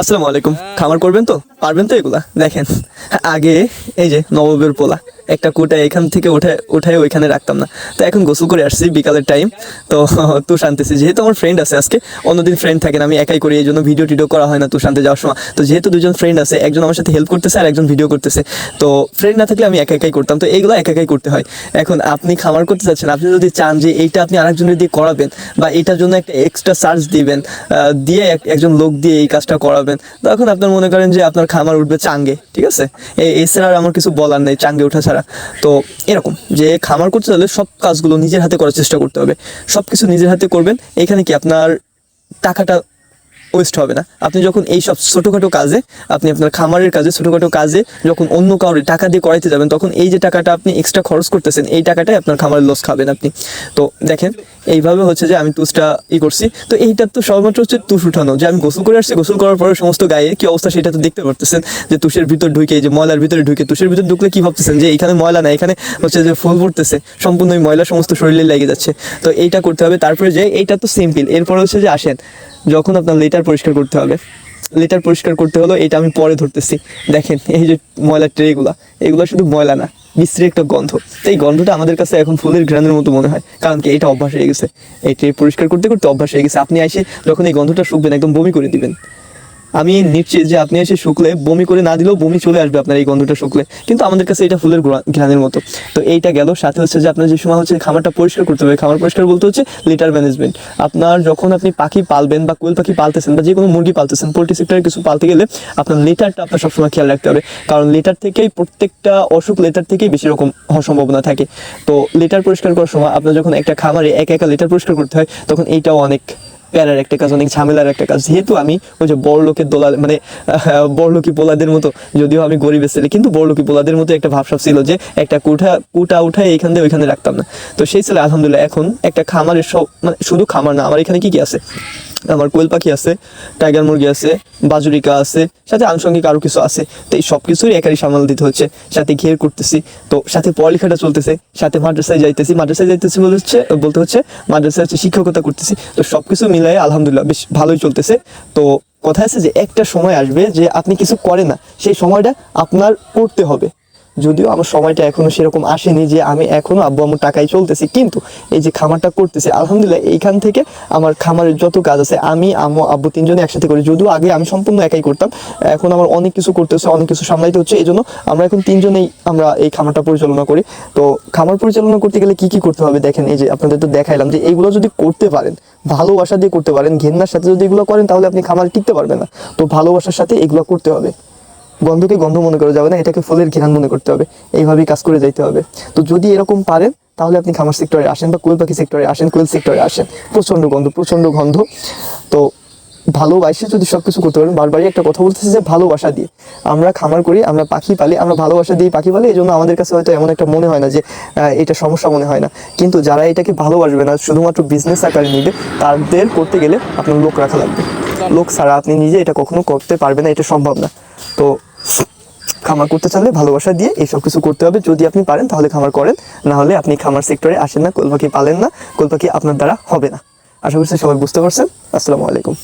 আসসালামু আলাইকুম। খামার করবেন তো? পারবেন তো এগুলা? দেখেন আগে এই যে নবাবের পোলা। একটা কোটা এখান থেকে উঠে উঠায় ওইখানে রাখতাম না। তো এখন গোসল করে আসছি বিকালের টাইম তো তুষ আনতেছি। যেহেতু আমার ফ্রেন্ড আছে আজকে, অন্যদিন ফ্রেন্ড থাকে না, আমি একাই করি, এই জন্য ভিডিও টিডিও করা হয় না তুষ আনতে যাওয়ার সময়। তো যেহেতু দুজন ফ্রেন্ড আছে, একজন আমার সাথে হেল্প করতেছে আর একজন ভিডিও করতেছে। তো ফ্রেন্ড না থাকলে আমি একা একাই করতাম। তো এইগুলো একা একাই করতে হয়। এখন আপনি খামার করতে চাচ্ছেন, আপনি যদি চান যে এইটা আপনি আরেকজনের দিয়ে করাবেন বা এটার জন্য একটা এক্সট্রা চার্জ দিবেন দিয়ে একজন লোক দিয়ে এই কাজটা করাবেন, তখন আপনার মনে করেন যে আপনার খামার উঠবে চাঙ্গে, ঠিক আছে? এছাড়া আর আমার কিছু বলার নেই, চাঙ্গে ওঠা ছাড়া। তো এরকম যে খামার করতে চাইলে সব কাজগুলো নিজের হাতে করার চেষ্টা করতে হবে। সব কিছু নিজের হাতে করবেন। এখানে কি আপনার টাকাটা ওয়েস্ট হবে না। আপনি যখন এই সব ছোটোখাটো কাজে, আপনি আপনার খামারের কাজে, ছোটোখাটো কাজে যখন অন্য কাউরে টাকা দিয়ে করাইতে যাবেন, তখন এই যে টাকাটা আপনি এক্সট্রা খরচ করতেছেন, এই টাকাটাই আপনার খামারের লস খাবেন আপনি। তো দেখেন, এইভাবে হচ্ছে যে আমি তুষটা ই করছি। তো এইটা তো সর্বমাত্র হচ্ছে তুষ উঠানো। যে আমি গোসল করে আসছি, গোসল করার পরে সমস্ত গায়ে কি অবস্থা সেটা তো দেখতে পারতেছেন। যে তুষের ভিতর ঢুকে যে ময়লার ভিতরে ঢুকে তুষের ভিতর ঢুকলে কি ভাবতেছেন? যে এখানে ময়লা না এখানে হচ্ছে যে ফুল পড়তেছে সম্পূর্ণ ওই ময়লা সমস্ত শরীরে লেগে যাচ্ছে। তো এইটা করতে হবে। তারপরে যে এইটা তো সিম্পল এরপরে হচ্ছে যে আসেন, যখন আপনার লেটার পরিষ্কার করতে হবে। লেটার পরিষ্কার করতে হলো, এটা আমি পরে ধরতেছি। দেখেন, এই যে ময়লা ট্রেগুলা এগুলো শুধু ময়লা না, বিশ্রী একটা গন্ধ। এই গন্ধটা আমাদের কাছে এখন ফুলের গ্রানের মতো মনে হয়, কারণ কি এটা অভ্যাস হয়ে গেছে। এই ট্রে পরিষ্কার করতে করতে অভ্যাস হয়ে গেছে। আপনি আসে যখন এই গন্ধটা শুকবেন, একদম বমি করে দিবেন। আমি নিশ্চিত যে আপনি এসে শুকলে বমি করে না দিলেও বমি চলে আসবে আপনার এই গন্ধটা শুকলে। কিন্তু আমাদের কাছে এটা ফুলের ঘ্রাণের মতো। তো এইটা গেল। সাথে হচ্ছে যে আপনার যে সময় হচ্ছে খামারটা পরিষ্কার করতে হবে। খামার পরিষ্কার বলতে হচ্ছে লিটার ম্যানেজমেন্ট আপনার যখন আপনি পাখি পালবেন বা কোয়েল পাখি পালতেছেন বা যে কোনো মুরগি পালতেছেন, পোলট্রি সেক্টরে কিছু পালতে গেলে আপনার লিটারটা আপনার সবসময় খেয়াল রাখতে হবে। কারণ লিটার থেকেই প্রত্যেকটা অসুখ লিটার থেকেই বেশি রকম হওয়ার সম্ভাবনা থাকে। তো লিটার পরিষ্কার করার সময় আপনার যখন একটা খামারে একা একা লিটার পরিষ্কার করতে হয়, তখন এইটাও অনেক প্যারার একটা কাজ, অনেক ঝামেলার একটা কাজ। যেহেতু আমি ওই যে বড় লোকের দোলা মানে বড় লোকি পোলাদের মতো, যদিও আমি গরিবের ছেলে, কিন্তু বড় লোকি পোলাদের মতো একটা ভাবসাব ছিল যে একটা কুঠা, কুটা উঠায় এখান দিয়ে ওইখানে রাখতাম না। তো সেই ছেলে, আলহামদুলিল্লাহ, এখন একটা খামারের সব মানে শুধু খামার না, আমার এখানে কি কি আছে? আমার কোয়েল পাখি আছে, টাইগার মুরগি আছে, বাজুরিকা আছে, সাথে আনুষঙ্গিক আরও কিছু আছে। তো এই সব কিছুই একারই সামাল দিতে হচ্ছে, সাথে ঘের করতেছি। তো সাথে পড়ালেখাটা চলতেছে, সাথে মাদ্রাসায় যাইতেছি। মাদ্রাসায় যাইতেছি বলে হচ্ছে, বলতে হচ্ছে মাদ্রাসায় হচ্ছে শিক্ষকতা করতেছি। তো সব কিছু মিলাই আলহামদুলিল্লাহ বেশ ভালোই চলতেছে। তো কথা আছে যে একটা সময় আসবে যে আপনি কিছু করেন না, সেই সময়টা আপনার করতে হবে। যদিও আমার সময়টা এখনও সেরকম আসেনি যে আমি এখনও আব্বু আমার টাকায় চলতেছি, কিন্তু এই যে খামারটা করতেছি, আলহামদুলিল্লাহ এইখান থেকে আমার খামারের যত কাজ আছে, আমি, আম্মু, আব্বু তিনজনে একসাথে করি। যদিও আগে আমি সম্পূর্ণ একাই করতাম, এখন আমার অনেক কিছু করতে হচ্ছে অনেক কিছু সামলাইতে হচ্ছে, এই জন্য আমরা এখন তিনজনেই আমরা এই খামারটা পরিচালনা করি। তো খামার পরিচালনা করতে গেলে কি কি করতে হবে দেখেন, এই যে আপনাদের তো দেখাইলাম যে এইগুলো যদি করতে পারেন, ভালোবাসা দিয়ে করতে পারেন, ঘেন্নার সাথে যদি এগুলো করেন, তাহলে আপনি খামার টিকতে পারবেন না। তো ভালোবাসার সাথে এগুলো করতে হবে। গন্ধকে গন্ধ মনে করা যাবে না, এটাকে ফুলের ঘেরান মনে করতে হবে। এইভাবেই কাজ করে যাইতে হবে। তো যদি এরকম পারেন, তাহলে আপনি খামার সেক্টরে আসেন বা কোয়েল পাখি সেক্টরে আসেন, কোয়েল সেক্টরে আসেন। প্রচণ্ড গন্ধ প্রচণ্ড গন্ধ। তো ভালোবাসে যদি সব কিছু করতে পারেন, বারবারই একটা কথা বলতেছি যে ভালোবাসা দিয়ে। আমরা খামার করি, আমরা পাখি পালি, আমরা ভালোবাসা দিয়ে পাখি পালি এই জন্য আমাদের কাছে হয়তো এমন একটা মনে হয় না যে এটা সমস্যা মনে হয় না। কিন্তু যারা এটাকে ভালোবাসবে না, শুধুমাত্র বিজনেস আকারে নিবে, তাদের করতে গেলে আপনার লোক রাখা লাগবে। লোক ছাড়া আপনি নিজে এটা কখনো করতে পারবেন না, এটা সম্ভব না। তো খামার করতে চাইলে ভালোবাসা দিয়ে এইসব কিছু করতে হবে। যদি আপনি পারেন, তাহলে খামার করেন। না হলে আপনি খামার সেক্টরে আসেন না, কোলপাখি পালেন না, কোলপাখি আপনার দ্বারা হবে না। আশা করছি সবাই বুঝতে পারছেন। আসসালামু আলাইকুম।